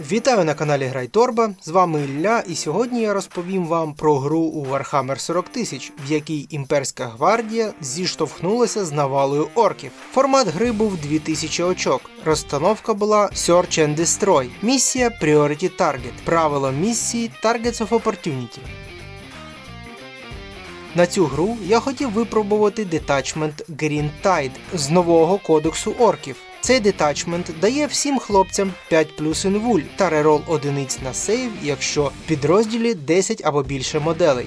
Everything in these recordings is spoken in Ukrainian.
Вітаю на каналі Грайторба, з вами Ілля, і сьогодні я розповім вам про гру у Warhammer 40 тисяч, в якій імперська гвардія зіштовхнулася з навалою орків. Формат гри був 2000 очок. Розстановка була Search and Destroy, місія Priority Target, правило місії Targets of Opportunity. На цю гру я хотів випробувати детачмент Green Tide з нового кодексу орків. Цей детачмент дає всім хлопцям 5 плюс інвуль та рерол одиниць на сейв, якщо в підрозділі 10 або більше моделей.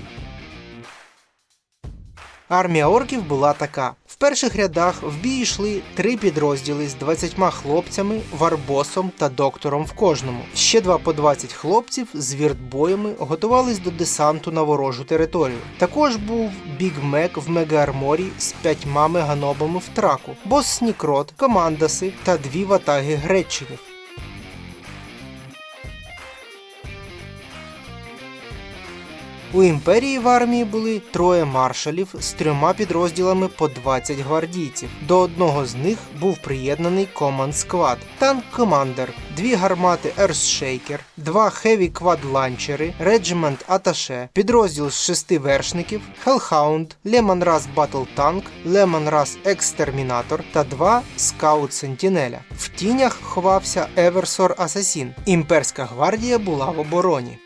Армія орків була така. Перших рядах в бій йшли три підрозділи з 20 хлопцями, варбосом та доктором в кожному. Ще два по 20 хлопців з віртбоями готувались до десанту на ворожу територію. Також був Біг Мек в мега-арморі з п'ятьма меганобами в траку, бос Снікрот, командаси та дві ватаги гречинів. У імперії в армії були троє маршалів з трьома підрозділами по 20 гвардійців. До одного з них був приєднаний Command Squad, танк Командер, дві гармати Earthshaker, два Heavy Quad ланчери, Regiment Attaché, підрозділ з шести вершників, Russ Battle Tank, Lehman Russ Exterminator та два Scout Сентінеля. В тінях ховався Eversor Assassin. Імперська гвардія була в обороні.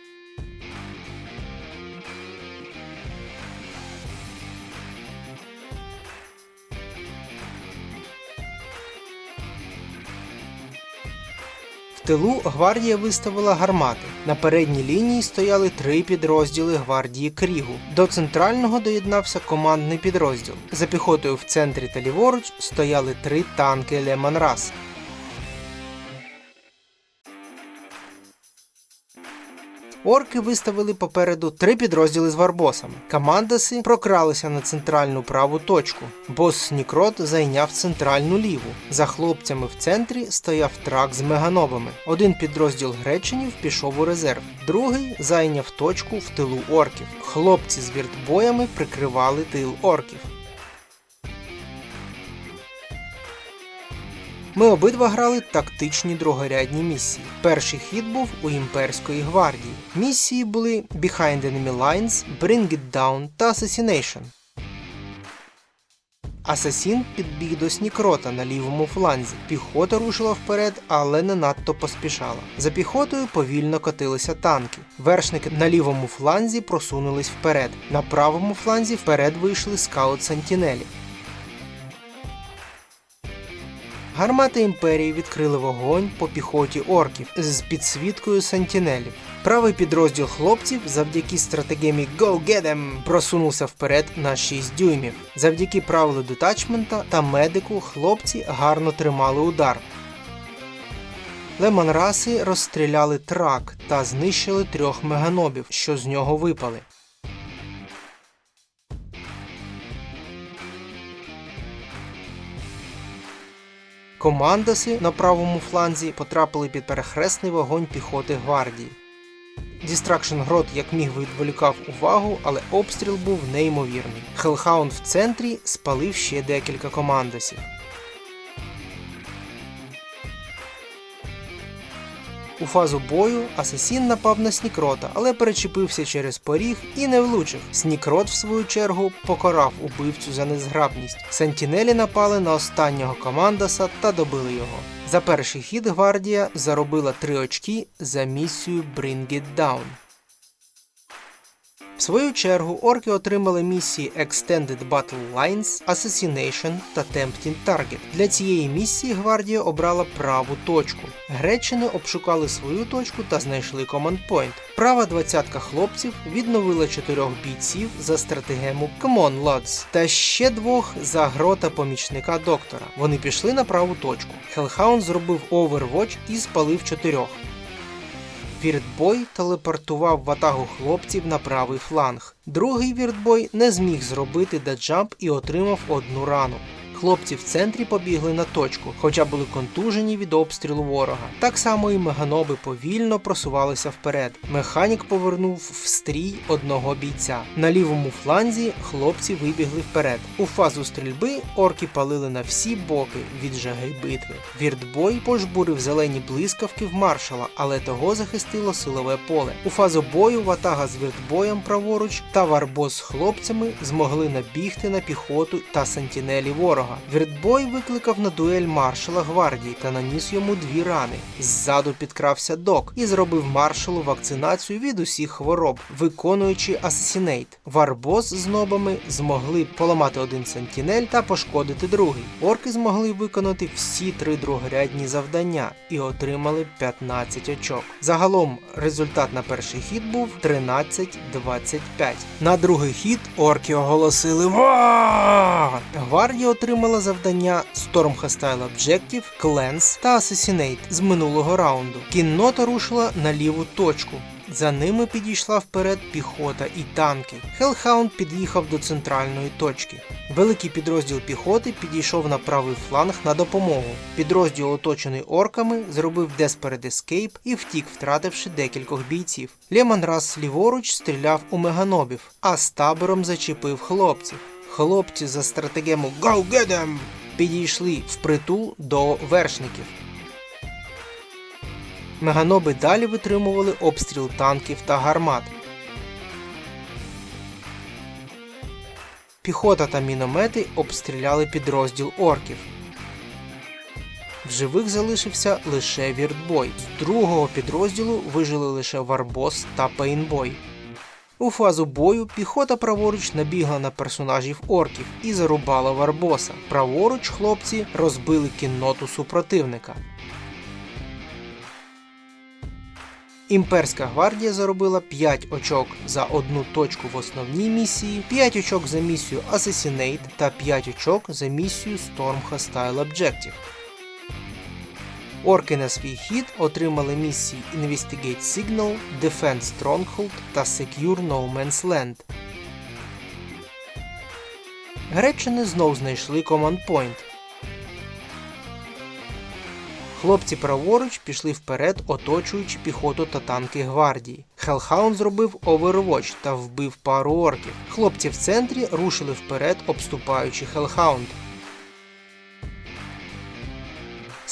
Тилу гвардія виставила гармати. На передній лінії стояли три підрозділи гвардії Крігу. До центрального доєднався командний підрозділ. За піхотою в центрі та ліворуч стояли три танки Леман Орки виставили попереду три підрозділи з варбосами. Командаси прокралися на центральну праву точку. Бос Снікрот зайняв центральну ліву. За хлопцями в центрі стояв трак з меганобами. Один підрозділ гречинів пішов у резерв, другий зайняв точку в тилу орків. Хлопці з віртбоями прикривали тил орків. Ми обидва грали тактичні другорядні місії. Перший хід був у імперської гвардії. Місії були Behind Enemy Lines, Bring It Down та Assassination. Асасін підбіг до Снікрота на лівому фланзі. Піхота рушила вперед, але не надто поспішала. За піхотою повільно котилися танки. Вершники на лівому фланзі просунулись вперед. На правому фланзі вперед вийшли скаут Сентінелі. Гармати імперії відкрили вогонь по піхоті орків з підсвіткою сентінелів. Правий підрозділ хлопців завдяки стратегемі Go Get 'em просунувся вперед на 6 дюймів. Завдяки правилу детачмента та медику хлопці гарно тримали удар. Лемонраси розстріляли трак та знищили трьох меганобів, що з нього випали. Командаси на правому фланзі потрапили під перехресний вогонь піхоти гвардії. Дістракшн Грот як міг відволікав увагу, але обстріл був неймовірний. Хелхаунд в центрі спалив ще декілька командасів. У фазу бою Асасін напав на Снікрота, але перечепився через поріг і не влучив. Снікрот, в свою чергу, покарав убивцю за незграбність. Сентінелі напали на останнього командаса та добили його. За перший хід гвардія заробила 3 очки за місію Bring It Down. В свою чергу орки отримали місії Extended Battle Lines, Assassination та Tempting Target. Для цієї місії гвардія обрала праву точку. Гречини обшукали свою точку та знайшли Command Point. Права двадцятка хлопців відновила чотирьох бійців за стратегему Come on, lads, та ще двох за грота помічника доктора. Вони пішли на праву точку. Hellhound зробив Overwatch і спалив чотирьох. Віртбой телепортував ватагу хлопців на правий фланг. Другий віртбой не зміг зробити даджамп і отримав одну рану. Хлопці в центрі побігли на точку, хоча були контужені від обстрілу ворога. Так само і меганоби повільно просувалися вперед. Механік повернув в стрій одного бійця. На лівому фланзі хлопці вибігли вперед. У фазу стрільби орки палили на всі боки від жаги битви. Віртбой пожбурив зелені блискавки в маршала, але того захистило силове поле. У фазу бою ватага з віртбоєм праворуч та варбос з хлопцями змогли набігти на піхоту та сентінелі ворога. Віртбой викликав на дуель маршала гвардії та наніс йому дві рани. Ззаду підкрався док і зробив маршалу вакцинацію від усіх хвороб, виконуючи асасінейт. Варбос з нобами змогли поламати один сентінель та пошкодити другий. Орки змогли виконати всі три другорядні завдання і отримали 15 очок. Загалом результат на перший хід був 13-25. На другий хід орки оголосили ва! Гвардія отримала завдання Storm Hostile Objective, Cleanse та Assassinate з минулого раунду. Кіннота рушила на ліву точку. За ними підійшла вперед піхота і танки. Hellhound під'їхав до центральної точки. Великий підрозділ піхоти підійшов на правий фланг на допомогу. Підрозділ, оточений орками, зробив Desperate Escape і втік, втративши декількох бійців. Лемон раз ліворуч стріляв у меганобів, а з табором зачепив хлопців. Хлопці за стратегему Go get 'em! підійшли впритул до вершників. Меганоби далі витримували обстріл танків та гармат. Піхота та міномети обстріляли підрозділ орків. В живих залишився лише Віртбой. З другого підрозділу вижили лише Варбос та Пейнбой. У фазу бою піхота праворуч набігла на персонажів орків і зарубала Варбоса. Праворуч хлопці розбили кінноту супротивника. Імперська гвардія заробила 5 очок за одну точку в основній місії, 5 очок за місію Assassinate та 5 очок за місію Storm Hostile Objective. Орки на свій хід отримали місії Investigate Signal, Defend Stronghold та Secure No Man's Land. Гречини знов знайшли Command Point. Хлопці праворуч пішли вперед, оточуючи піхоту та танки гвардії. Хелхаунд зробив Overwatch та вбив пару орків. Хлопці в центрі рушили вперед, обступаючи Хелхаунд.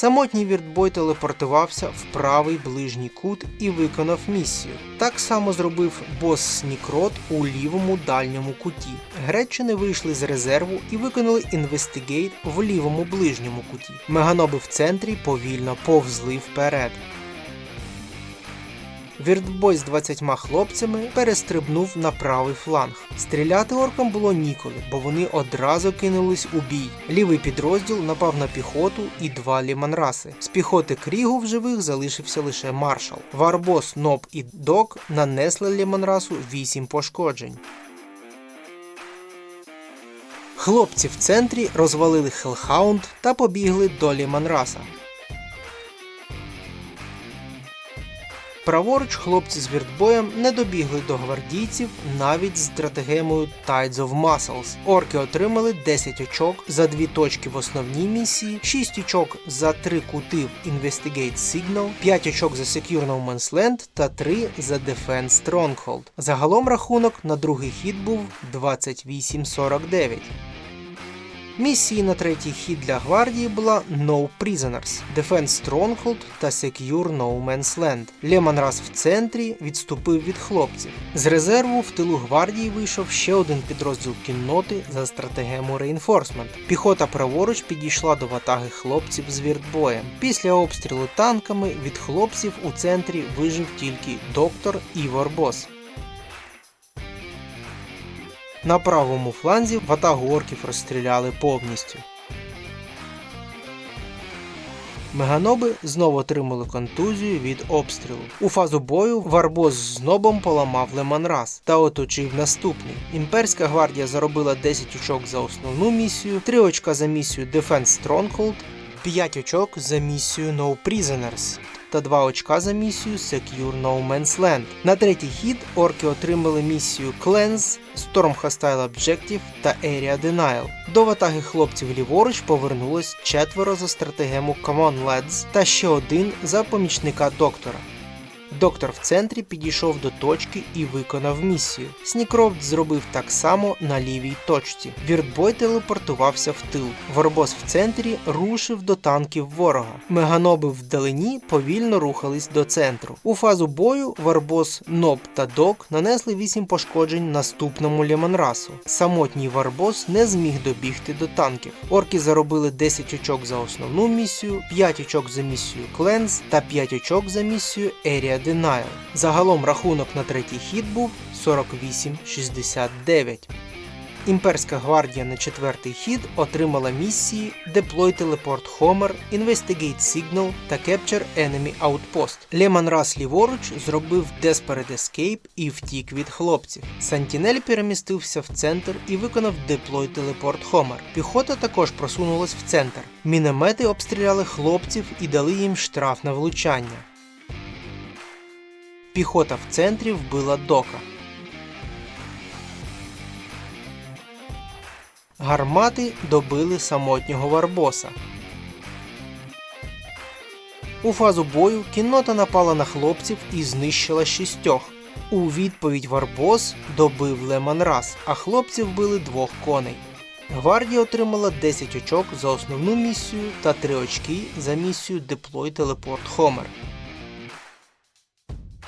Самотній віртбой телепортувався в правий ближній кут і виконав місію. Так само зробив бос Снікрот у лівому дальньому куті. Гречини вийшли з резерву і виконали інвестигейт в лівому ближньому куті. Меганоби в центрі повільно повзли вперед. Віртбой з 20 хлопцями перестрибнув на правий фланг. Стріляти оркам було ніколи, бо вони одразу кинулись у бій. Лівий підрозділ напав на піхоту і два ліманраси. З піхоти Крігу в живих залишився лише маршал. Варбос, Ноб і Док нанесли ліманрасу 8 пошкоджень. Хлопці в центрі розвалили Хелхаунд та побігли до Ліманраса. Праворуч хлопці з віртбоєм не добігли до гвардійців навіть з стратегемою Tides of Muscles. Орки отримали 10 очок за дві точки в основній місії, 6 очок за три кути в Investigate Signal, 5 очок за Secure No Man's Land та 3 за Defend Stronghold. Загалом рахунок на другий хід був 28-49. Місії на третій хід для гвардії була No Prisoners, Defend Stronghold та Secure No Man's Land. Лемон раз в центрі відступив від хлопців. З резерву в тилу гвардії вийшов ще один підрозділ кінноти за стратегему Reinforcement. Піхота праворуч підійшла до ватаги хлопців з віртбоєм. Після обстрілу танками від хлопців у центрі вижив тільки доктор Івор Бос. На правому фланзі ватагу орків розстріляли повністю. Меганоби знову отримали контузію від обстрілу. У фазу бою Варбос з нобом поламав Леманрас та оточив наступний. Імперська гвардія заробила 10 очок за основну місію, 3 очка за місію Defense Stronghold, 5 очок за місію No Prisoners. Та 2 очка за місію Secure No Man's Land. На третій хід орки отримали місію Cleanse, Storm Hostile Objective та Area Denial. До ватаги хлопців ліворуч повернулось четверо за стратегему Common Lads та ще один за помічника доктора. Доктор в центрі підійшов до точки і виконав місію. Снікрофт зробив так само на лівій точці. Віртбой телепортувався в тил. Варбос в центрі рушив до танків ворога. Меганоби вдалині повільно рухались до центру. У фазу бою Варбос, Ноб та Док нанесли 8 пошкоджень наступному Лемонрасу. Самотній Варбос не зміг добігти до танків. Орки заробили 10 очок за основну місію, 5 очок за місію Кленз та 5 очок за місію Area Denial. Загалом рахунок на третій хід був 48-69. Імперська гвардія на четвертий хід отримала місії Deploy Teleport Homer, Investigate Signal та Capture Enemy Outpost. Леман Рас ліворуч зробив Desperate Escape і втік від хлопців. Сантінель перемістився в центр і виконав Deploy Teleport Homer. Піхота також просунулась в центр. Міномети обстріляли хлопців і дали їм штраф на влучання. Піхота в центрі вбила дока. Гармати добили самотнього Варбоса. У фазу бою кіннота напала на хлопців і знищила шістьох. У відповідь Варбос добив Леманрас, а хлопці вбили двох коней. Гвардія отримала 10 очок за основну місію та 3 очки за місію Deploy Teleport Homer.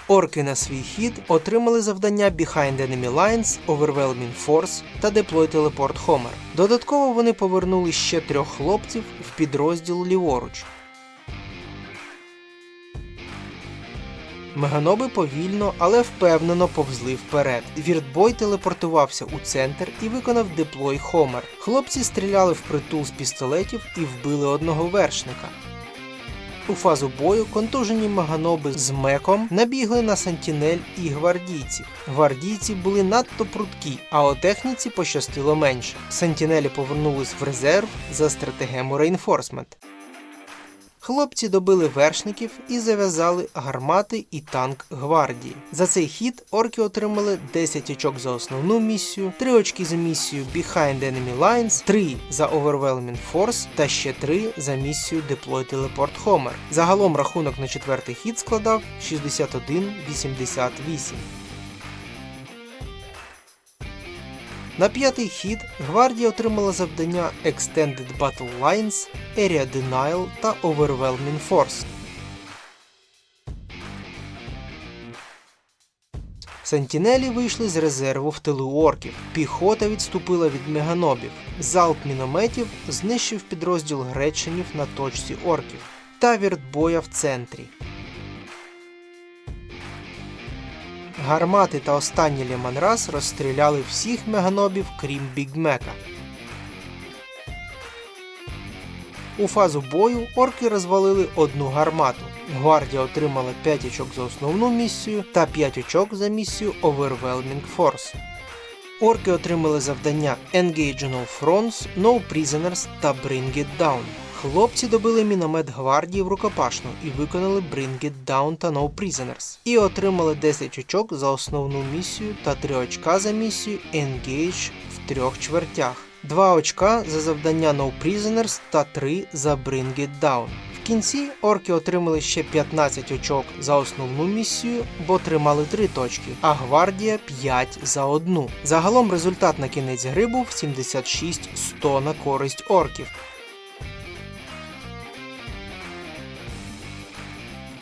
Орки на свій хід отримали завдання Behind Enemy Lines, Overwhelming Force та Deploy Teleport Homer. Додатково вони повернули ще трьох хлопців в підрозділ ліворуч. Меганоби повільно, але впевнено повзли вперед. Віртбой телепортувався у центр і виконав деплой Хомер. Хлопці стріляли впритул з пістолетів і вбили одного вершника. У фазу бою контужені маганоби з меком набігли на сантінель і гвардійців. Гвардійці були надто прудкі, а о техніці пощастило менше. Сантінелі повернулись в резерв за стратегему Рейнфорсмент. Хлопці добили вершників і зав'язали гармати і танк гвардії. За цей хід орки отримали 10 очок за основну місію, 3 очки за місію Behind Enemy Lines, 3 за Overwhelming Force та ще 3 за місію Deploy Teleport Homer. Загалом рахунок на четвертий хід складав 61-88. На п'ятий хід гвардія отримала завдання Extended Battle Lines, Area Denial та Overwhelming Force. Сентінелі вийшли з резерву в тилу орків. Піхота відступила від меганобів. Залп мінометів знищив підрозділ гречинів на точці орків та віртбоя в центрі. Гармати та останній Леманрас розстріляли всіх меганобів, крім Бігмека. У фазу бою орки розвалили одну гармату. Гвардія отримала 5 очок за основну місію та 5 очок за місію Overwhelming Force. Орки отримали завдання Engage all fronts, No Prisoners та Bring It Down. Хлопці добили міномет гвардії в рукопашну і виконали Bring It Down та No Prisoners. І отримали 10 очок за основну місію та 3 очка за місію Engage в трьох чвертях. 2 очка за завдання No Prisoners та 3 за Bring It Down. В кінці орки отримали ще 15 очок за основну місію, бо тримали 3 точки, а гвардія 5 за одну. Загалом результат на кінець гри був 76-100 на користь орків.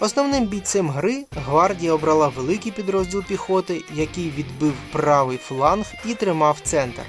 Основним бійцем гри гвардія обрала великий підрозділ піхоти, який відбив правий фланг і тримав центр.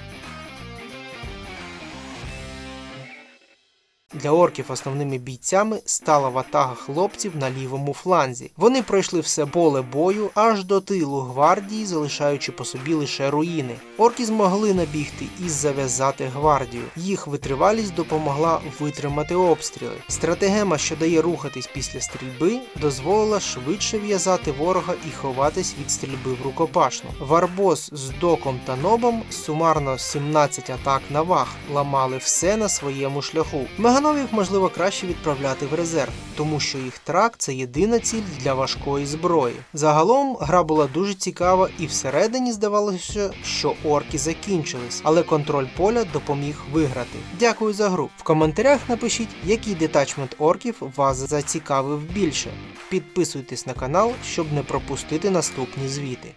Для орків основними бійцями стала ватага хлопців на лівому фланзі. Вони пройшли все поле бою аж до тилу гвардії, залишаючи по собі лише руїни. Орки змогли набігти і зав'язати гвардію. Їх витривалість допомогла витримати обстріли. Стратегема, що дає рухатись після стрільби, дозволила швидше в'язати ворога і ховатись від стрільби в рукопашну. Варбос з доком та нобом сумарно 17 атак на ваг ламали все на своєму шляху. Орків можливо краще відправляти в резерв, тому що їх трак це єдина ціль для важкої зброї. Загалом гра була дуже цікава і всередині здавалося, що орки закінчились, але контроль поля допоміг виграти. Дякую за гру. В коментарях напишіть, який детачмент орків вас зацікавив більше. Підписуйтесь на канал, щоб не пропустити наступні звіти.